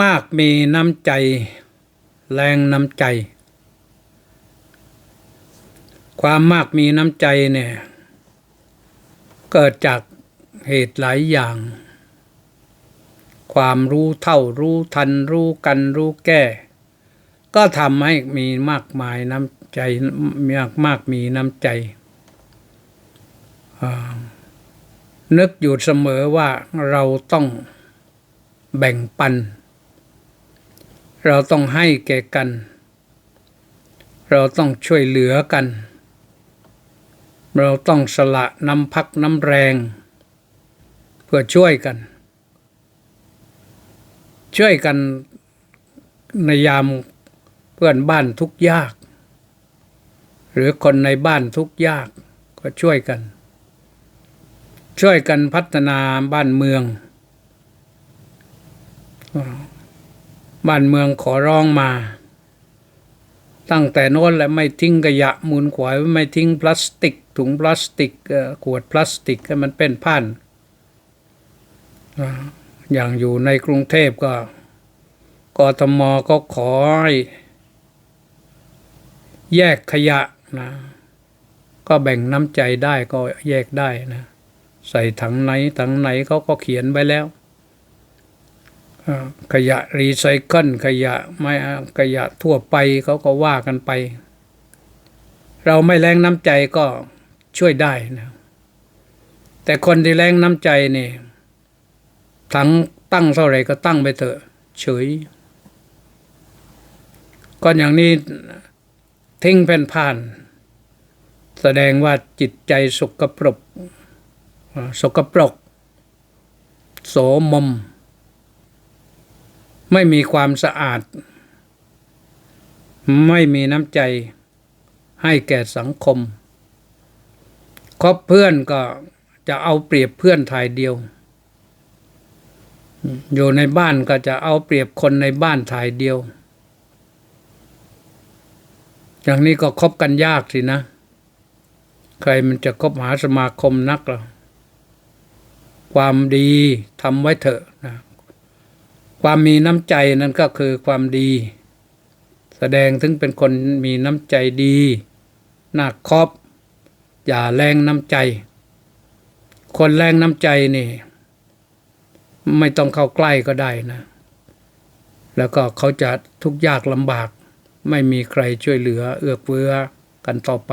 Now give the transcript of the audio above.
มากมีน้ำใจ แรงน้ำใจ ความมากมีน้ำใจเนี่ย เกิดจากเหตุหลายอย่าง ความรู้เท่ารู้ทันรู้กันรู้แก้ ก็ทำให้มีมากมายน้ำใจมากมากมีน้ำใจ นึกอยู่เสมอว่าเราต้องแบ่งปัน เราต้องให้แก่กัน เราต้องช่วยเหลือกัน เราต้องสละน้ำพักน้ำแรง เพื่อช่วยกัน ช่วยกันในยามเพื่อนบ้านทุกยาก หรือคนในบ้านทุกยากก็ช่วยกัน ช่วยกันพัฒนาบ้านเมือง บ้านเมืองขอร้องมา ตั้งแต่โน้นและไม่ทิ้งขยะมูลขวายไม่ทิ้งพลาสติก ถุงพลาสติกขวดพลาสติกให้มันเป็นผ่านอ่าอย่างอยู่ในกรุงเทพก็กทมก็ขอให้แยกขยะนะก็แบ่งน้ำใจได้ก็แยกได้นะ ใส่ถังไหนถังไหนเขาก็เขียนไว้แล้ว ขยะรีไซเคิลขยะไม่ขยะทั่วไปเขาก็ว่ากันไป เราไม่แรงน้ำใจก็ช่วยได้นะแต่คนที่แรงน้ำใจนี่ถังตั้งเท่าไรก็ตั้งไปเถอะ เฉยก็อย่างนี้ทิ้งเป็นผ่าน แสดงว่าจิตใจสกปรกสกปรก โสมม ไม่มีความสะอาด ไม่มีน้ำใจให้แก่สังคมคบเพื่อนก็จะเอาเปรียบเพื่อนทายเดียว อยู่ในบ้านก็จะเอาเปรียบคนในบ้านทายเดียว อย่างนี้ก็คบกันยากสินะ ใครมันจะคบหาสมาคมนักล่ะความดีทำไว้เถอะนะ ความมีน้ำใจนั่นก็คือความดี แสดงถึงเป็นคนมีน้ำใจดีน่าคอบอย่าแรงน้ำใจ คนแรงน้ำใจนี่ ไม่ต้องเข้าใกล้ก็ได้นะ แล้วก็เขาจะทุกข์ยากลำบาก ไม่มีใครช่วยเหลือเอื้อเฟื้อกันต่อไป